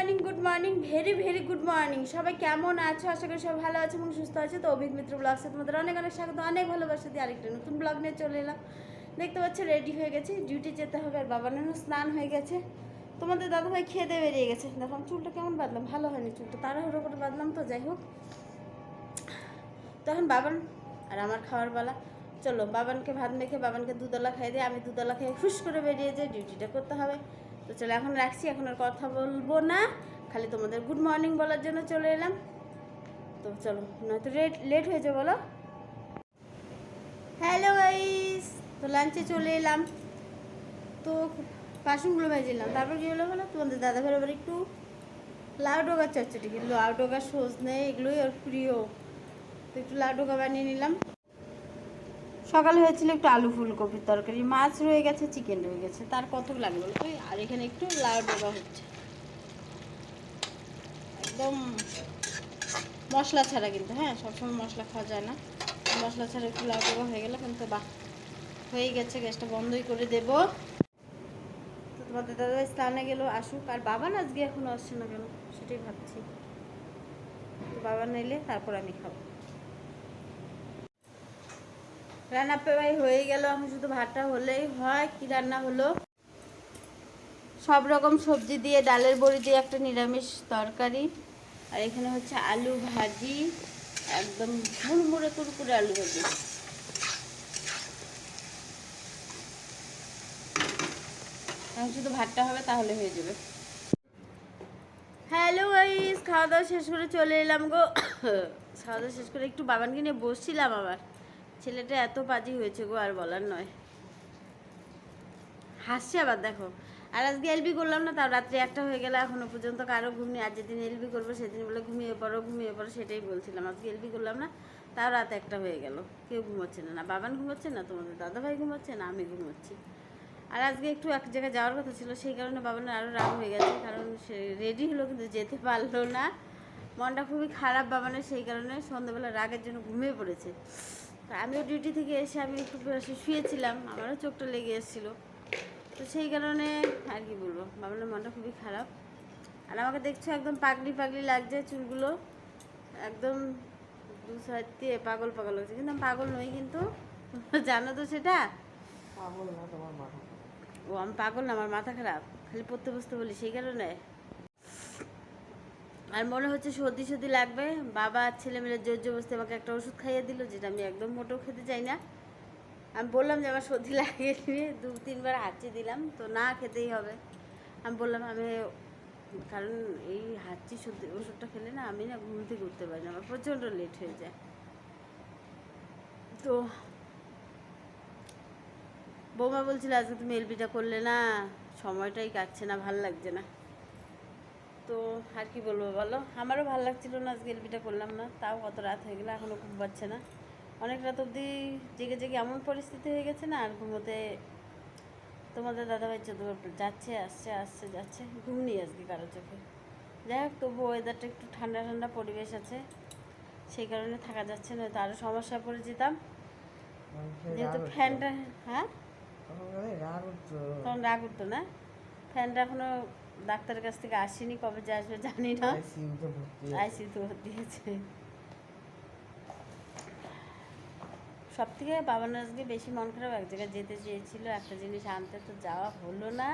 Morning good morning very very good morning সবাই কেমন আছো? আশা করি সবাই ভালো আছে এবং সুস্থ আছে। তো অভিক মিত্র ব্লগসে তোমাদের অনেক অনেক স্বাগত, অনেক ভালোবাসা দিয়ে আরেকটা নতুন ব্লগ নিয়ে চলে এলাম। দেখতে পাচ্ছ রেডি হয়ে গেছি। ডিউটি যেতে হবে আর বাবার স্নান হয়ে গেছে। তোমাদের দাদাভাই খেয়ে দিয়ে বেরিয়ে গেছে। দেখো চুলটা কেমন বাঁধলাম? ভালো হয়নি চুলটা। তাড়াহুড়ো করে বাঁধলাম তো, যাই হোক। তখন বাবান আর আমার খাওয়ার বেলা চলো, বাবানকে ভাত মেখে, বাবানকে দুধলা খাইয়ে দিয়ে আমি দুধলা খেয়ে খুশ করে বেরিয়ে যাই। ডিউটিটা করতে হবে। তো চলো, এখন রাখছি, এখন আর কথা বলব না। খালি তোমাদের গুড মর্নিং বলার জন্য চলে এলাম। তো চলো, নয়তো লেট লেট হয়েছে বলো। হ্যালো গাইস তো লাঞ্চে চলে এলাম। তো বাসনগুলো ভেজেলাম তারপর কী হলো বলো? তোমাদের দাদা ভাইয়ের আবার একটু লাউ ডোগা চচ্চটি লাউ ডোগা সজনে এগুলোই ওর প্রিয়। তো একটু লাউ ডোগা বানিয়ে নিলাম। সকালে হয়েছিল একটু আলু ফুলকপির তরকারি, মাছ রয়ে গেছে চিকেন রয়ে গেছে। তার কত লাগবে বলো তো? আর এখানে একটু লাউ ডোবা হচ্ছে। একদম মশলা ছাড়া কিন্তু হ্যাঁ সবসময় মশলা খাওয়া যায় না। মশলা ছাড়া একটু লাউ ডোবা হয়ে গেলে কিন্তু বাহ, হয়ে গেছে, গ্যাসটা বন্ধই করে দেব। তো তোমাদের দাদা স্নানে গেল, আসুক। আর বাবা না আজকে এখনও আসছে না কেন? সেটাই ভাবছি। বাবা নিলে তারপর আমি খাব। রান্না প্রায় হয়ে গেল, এখন শুধু ভাতটা হলেই হয়। কি রান্না হলো? সব রকম সবজি দিয়ে, ডালের বড়ি দিয়ে একটা নিরামিষ তরকারি। আর এখানে হচ্ছে আলু ভাজি, একদম মুড়মুড়ে কুরকুরে আলু ভাজি। শুধু ভাতটা হবে, তাহলে হয়ে যাবে। হ্যালো গাইস খাওয়া দাওয়া শেষ করে চলে এলাম গো। খাওয়া দাওয়া শেষ করে একটু বাবানকে নিয়ে বসছিলাম আবার। ছেলেটা এত বাজি হয়েছে গো, আর বলার নয়। হাসছে আবার, দেখো। আর আজকে এলবি করলাম না, তাও রাত্রি একটা হয়ে গেল, এখনও পর্যন্ত কারও ঘুম নেই। আর যেদিন এলবি করব, সেদিন বলে ঘুমিয়ে পড়ো ঘুমিয়ে পড়ো, সেটাই বলছিলাম। আজকে এলবি করলাম না, তাও রাত একটা হয়ে গেল। কেউ ঘুমোচ্ছে না। না বাবান ঘুমোচ্ছে, না তোমাদের দাদাভাই ঘুমোচ্ছে, না আমি ঘুমোচ্ছি। আর আজকে একটু এক জায়গায় যাওয়ার কথা ছিল, সেই কারণে বাবানের আরও রাগ হয়ে গেছে, কারণ সে রেডি হলো, কিন্তু যেতে পারল না। মনটা খুবই খারাপ বাবানের, সেই কারণে সন্ধ্যাবেলা রাগের জন্য ঘুমিয়ে পড়েছে। তা আমিও ডিউটি থেকে এসে আমি একটু শুয়েছিলাম আমারও চোখটা লেগে এসেছিল। তো সেই কারণে আর কি বলব বাবানের মনটা খুবই খারাপ। আর আমাকে দেখছ একদম পাগলি পাগলি লাগছে চুলগুলো। একদম দু সাইড দিয়ে পাগল পাগল হচ্ছে কিন্তু আমি পাগল নই কিন্তু। জানো তো সেটা? ও আমি পাগল না আমার মাথা খারাপ। খালি পড়তে বসতে বলি সেই কারণে। আর মনে হচ্ছে সর্দি সর্দি লাগবে। বাবা আর ছেলে মিলে জোর জবস্তি আমাকে একটা ওষুধ খাইয়ে দিল, যেটা আমি একদম মোটেও খেতে চাই না। আমি বললাম যে আমার সর্দি লাগিয়ে নিয়ে দু তিনবার হাঁচি দিলাম, তো না খেতেই হবে। আমি বললাম, আমি কারণ এই হাঁচি সর্দি ওষুধটা খেলে না আমি না ঘুম থেকে উঠতে পারি না, আমার প্রচণ্ড লেট হয়ে যায়। তো বৌমা বলছিল, আজকে তুমি এলবিটা করলে না, সময়টাই কাটছে না, ভালো লাগছে না। তো আর কি বলব বলো? আমারও ভালো লাগছিল না আজকে এলবিটা করলাম না। তাও কত রাত হয়ে গেলে এখনও ঘুম পাচ্ছে না। অনেক রাত অবধি জেগে জেগে এমন পরিস্থিতি হয়ে গেছে না আর ঘুমোতে তোমাদের দাদাভাই চোদ্দ যাচ্ছে আসছে আসছে যাচ্ছে। ঘুম নেই আজকে কারও চোখে। যাই হোক তবু ওয়েদারটা একটু ঠান্ডা ঠান্ডা পরিবেশ আছে। সেই কারণে থাকা যাচ্ছে না তো আরও সমস্যায় পড়ে যেতাম। যেহেতু ফ্যানটা হ্যাঁ? তখন রাগ উঠতো না। ফ্যানটা এখনও ডাক্তারের কাছ থেকে আসেনি কবে যে আসবে জানি না। আইসি তো দিয়েছে সব থেকে বাবার আজকে বেশি মন খারাপ এক জায়গায় যেতে চেয়েছিল একটা জিনিস আনতে তো যাওয়া হলো না।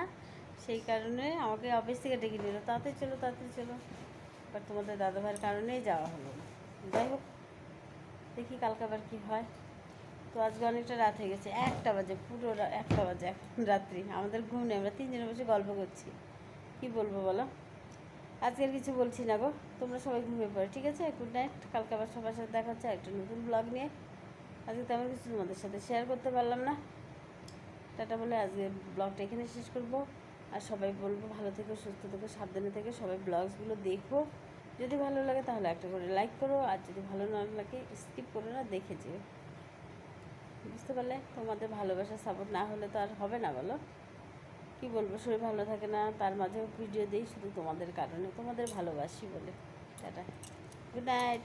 সেই কারণে আমাকে অফিস থেকে ডেকে নিল তাতে চলো তাতে চলো। বাট তোমাদের দাদাভাইয়ের কারণেই যাওয়া হলো না। যাই হোক দেখি কালকে আবার কী হয়। তো আজকে অনেকটা রাত হয়ে গেছে একটা বাজে পুরো একটা বাজে এখন রাত্রি। আমাদের ঘুম নেই আমরা তিনজনে বসে গল্প করছি। কি বলব বলো? আজকে আর কিছু বলছি না গো। তোমরা সবাই ঘুমিয়ে পড়ো, ঠিক আছে? গুড নাইট কালকে আবার সবার সাথে দেখা হচ্ছে একটা নতুন ব্লগ নিয়ে। আজকে তেমন কিছু তোমাদের সাথে শেয়ার করতে পারলাম না। টাটা বলে আজকে ব্লগটা এখানে শেষ করব। আর সবাই বলব ভালো থেকো, সুস্থ থেকো, সাবধানে থেকে, সবাই ব্লগসগুলো দেখো। যদি ভালো লাগে তাহলে একটা করে লাইক করো, আর যদি ভালো না লাগে স্কিপ করো না, দেখে যেও। বুঝতে পারলে? তোমাদের ভালোবাসা সাপোর্ট না হলে তো আর হবে না বলো। কি বলব, শরীর ভালো থাকে না, তার মাঝেও ভিডিও দিই, শুধু তোমাদের কারণে, তোমাদের ভালোবাসি বলে। টাটা। Good night